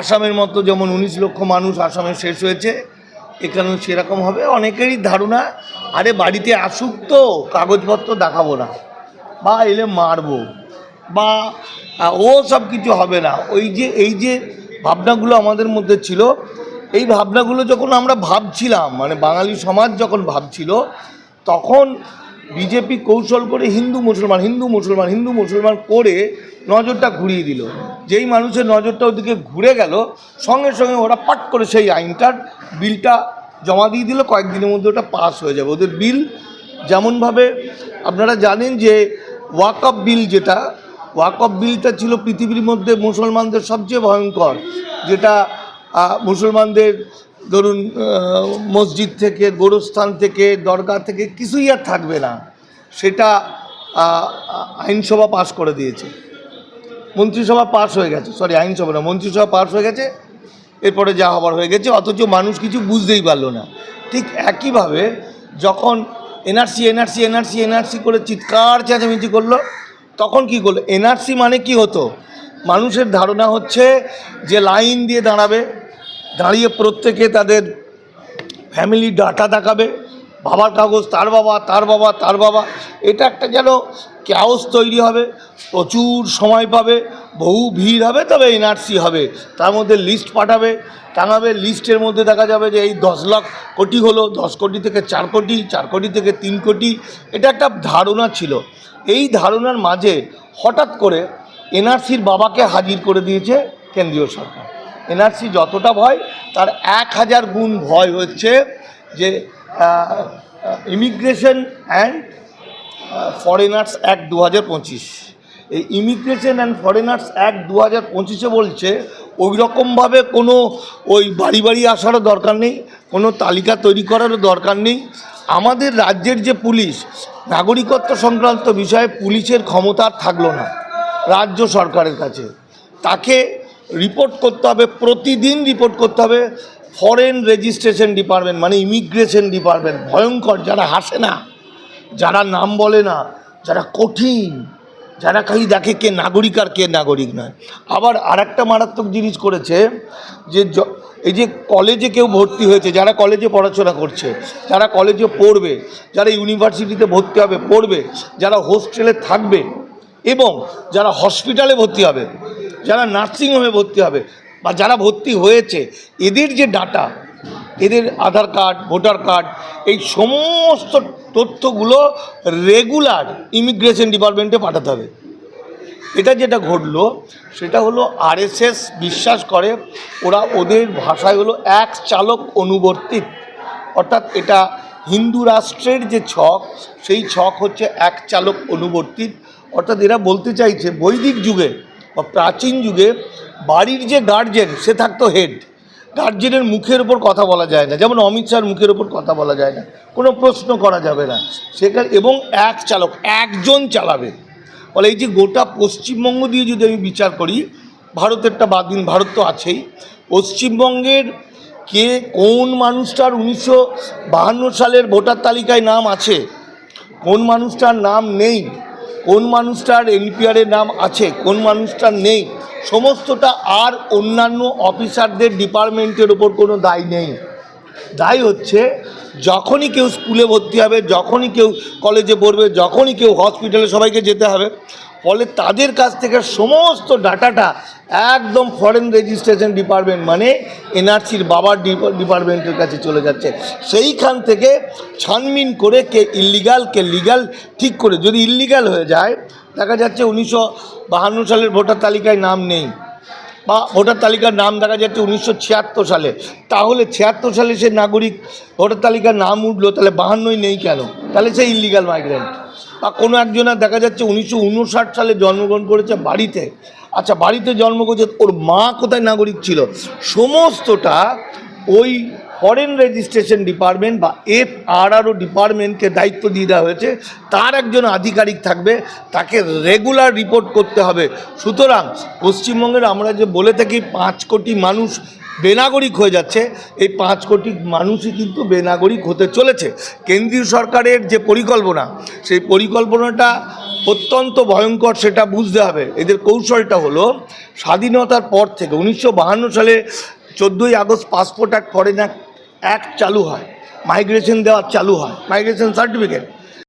আসামের মতো যেমন উনিশ লক্ষ মানুষ আসামে শেষ হয়েছে, এখানেও সেরকম হবে। অনেকেরই ধারণা, আরে বাড়িতে আসুক তো, কাগজপত্র দেখাবো না, বা এলে মারবো, বা ও সব কিছু হবে না। ওই যে, এই যে ভাবনাগুলো আমাদের মধ্যে ছিল, এই ভাবনাগুলো যখন আমরা ভাবছিলাম মানে বাঙালি সমাজ যখন ভাবছিল, তখন বিজেপি কৌশল করে হিন্দু মুসলমান হিন্দু মুসলমান হিন্দু মুসলমান করে নজরটা ঘুরিয়ে দিল। যেই মানুষের নজরটা ওদিকে ঘুরে গেল, সঙ্গে সঙ্গে ওরা পাট করে সেই আইনটার বিলটা জমা দিয়ে দিল, কয়েকদিনের মধ্যে ওটা পাস হয়ে যাবে। ওদের বিল যেমনভাবে আপনারা জানেন যে ওয়াকআপ বিল যেটা ওয়াকআপ বিলটা ছিল পৃথিবীর মধ্যে মুসলমানদের সবচেয়ে ভয়ঙ্কর, যেটা মুসলমানদের ধরুন মসজিদ থেকে, গোরস্থান থেকে দরগা থেকে কিছুই আর থাকবে না। সেটা আইনসভা পাশ করে দিয়েছে। মন্ত্রিসভা পাস হয়ে গেছে। সরি, আইনসভা না, মন্ত্রিসভা পাস হয়ে গেছে। এরপরে যা হবার হয়ে গেছে, অথচ মানুষ কিছু বুঝতেই পারল না। ঠিক একইভাবে যখন এনআরসি এনআরসি এনআরসি এনআরসি করে চিৎকার চেঁচামেচি করল, তখন কি করল? এনআরসি মানে কি হতো? মানুষের ধারণা হচ্ছে যে লাইন দিয়ে দাঁড়াবে। দাঁড়িয়ে প্রত্যেকে তাদের ফ্যামিলি ডাটা দেখাবে। বাবার কাগজ, তার বাবা তার বাবা তার বাবা। এটা একটা যেন ক্যাওস তৈরি হবে, প্রচুর সময় পাবে, বহু ভিড় হবে, তবে এনআরসি হবে। তার মধ্যে লিস্ট পাঠাবে, টাঙাবে লিস্টের মধ্যে দেখা যাবে যে এই দশ লাখ কোটি হলো, দশ কোটি থেকে চার কোটি চার কোটি থেকে তিন কোটি। এটা একটা ধারণা ছিল। এই ধারণার মাঝে হঠাৎ করে এনআরসির বাবাকে হাজির করে দিয়েছে কেন্দ্রীয় সরকার। এনআরসি যতটা ভয়, তার এক হাজার গুণ ভয় হচ্ছে যে ইমিগ্রেশন অ্যান্ড ফরেনার্স অ্যাক্ট দু হাজার পঁচিশ। এই ইমিগ্রেশন অ্যান্ড ফরেনার্স অ্যাক্ট দু হাজার পঁচিশে বলছে ওই রকমভাবে কোনো ওই বাড়ি বাড়ি আসারও দরকার নেই, কোনো তালিকা তৈরি করারও দরকার নেই। আমাদের রাজ্যের যে পুলিশ, নাগরিকত্ব সংক্রান্ত বিষয়ে পুলিশের ক্ষমতা থাকল না, রাজ্য সরকারের কাছে। তাকে রিপোর্ট করতে হবে, প্রতিদিন রিপোর্ট করতে হবে। ফরেন রেজিস্ট্রেশন ডিপার্টমেন্ট মানে ইমিগ্রেশন ডিপার্টমেন্ট ভয়ঙ্কর, যারা হাসে না, যারা নাম বলে না, যারা কঠিন, যারা খালি দেখে কে নাগরিক আর কে নাগরিক নয়। আবার আর একটা মারাত্মক জিনিস করেছে, যে এই যে কলেজে কেউ ভর্তি হয়েছে, যারা কলেজে পড়াশোনা করছে, যারা কলেজে পড়বে, যারা ইউনিভার্সিটিতে ভর্তি হবে, পড়বে, যারা হোস্টেলে থাকবে, এবং যারা হসপিটালে ভর্তি হবে যারা নার্সিংহোমে ভর্তি হবে বা যারা ভর্তি হয়েছে, এদের যে ডাটা, এদের আধার কার্ড, ভোটার কার্ড, এই সমস্ত তথ্যগুলো রেগুলার ইমিগ্রেশন ডিপার্টমেন্টে পাঠাতে হবে। এটা যেটা ঘটলো, সেটা হলো আরএসএস বিশ্বাস করে, ওরা ওদের ভাষায় হলো এক চালক অনুবর্তিত। অর্থাৎ এটা হিন্দু রাষ্ট্রের যে ছক, সেই ছক হচ্ছে এক চালক অনুবর্তিত। অর্থাৎ এরা বলতে চাইছে, বৈদিক যুগে বা প্রাচীন যুগে বাড়ির যে গার্জেন সে থাকতো হেড গার্জেনের মুখের ওপর কথা বলা যায় না। যেমন অমিত শাহর মুখের ওপর কথা বলা যায় না। কোনো প্রশ্ন করা যাবে না। সেখানে, এবং এক চালক, একজন চালাবে। ফলে এই যে গোটা পশ্চিমবঙ্গ দিয়ে যদি আমি বিচার করি, ভারতেরটা বাদ দিন, ভারত তো আছেই। পশ্চিমবঙ্গের কে, কোন মানুষটার উনিশশো বাহান্ন সালের ভোটার তালিকায় নাম আছে? কোন মানুষটার নাম নেই? কোন মানুষটার এনপিআরের নাম আছে, কোন মানুষটার নেই, সমস্তটা আর অন্যান্য অফিসারদের ডিপার্টমেন্টের ওপর কোনো দায় নেই। দায় হচ্ছে, যখনই কেউ স্কুলে ভর্তি হবে, যখনই কেউ কলেজে পড়বে, যখনই কেউ হসপিটালে সবাইকে যেতে হবে, ফলে তাদের কাছ থেকে সমস্ত ডাটাটা একদম ফরেন রেজিস্ট্রেশন ডিপার্টমেন্ট মানে এনআরসির বাবার ডিপা- ডিপার্টমেন্টের কাছে চলে যাচ্ছে। সেইখান থেকে ছানমিন করে কে ইল্লিগাল কে লিগাল ঠিক করে, যদি ইল্লিগাল হয়ে যায়, দেখা যাচ্ছে উনিশশো বাহান্ন সালের ভোটার তালিকায় নাম নেই। বা ভোটার তালিকার নাম দেখা যাচ্ছে উনিশশো ছিয়াত্তর সালে। তাহলে ছিয়াত্তর সালে সে নাগরিক ভোটার তালিকার নাম উঠল, তাহলে বাহান্নই নেই কেন? তাহলে সে ইলিগাল মাইগ্রেন্ট বা কোনো একজনের দেখা যাচ্ছে উনিশশো উনষাট সালে জন্মগ্রহণ করেছে বাড়িতে। আচ্ছা বাড়িতে জন্ম করেছে, ওর মা কোথায় নাগরিক ছিল? সমস্তটা ওই ফরেন রেজিস্ট্রেশন ডিপার্টমেন্ট বা এফ আর আরও ডিপার্টমেন্টকে দায়িত্ব দিয়ে দেওয়া হয়েছে। তার একজন আধিকারিক থাকবে, তাকে রেগুলার রিপোর্ট করতে হবে। সুতরাং পশ্চিমবঙ্গের আমরা যে বলে থাকি, পাঁচ কোটি মানুষ বেনাগরিক হয়ে যাচ্ছে। এই পাঁচ কোটি মানুষই কিন্তু বেনাগরিক হতে চলেছে। কেন্দ্রীয় সরকারের যে পরিকল্পনা, সেই পরিকল্পনাটা অত্যন্ত ভয়ঙ্কর, সেটা বুঝতে হবে। এদের কৌশলটা হলো, স্বাধীনতার পর থেকে, উনিশশো সালে চোদ্দোই August passport act foreign act চালু হয়। মাইগ্রেশন দেওয়া চালু হয়। Migration certificate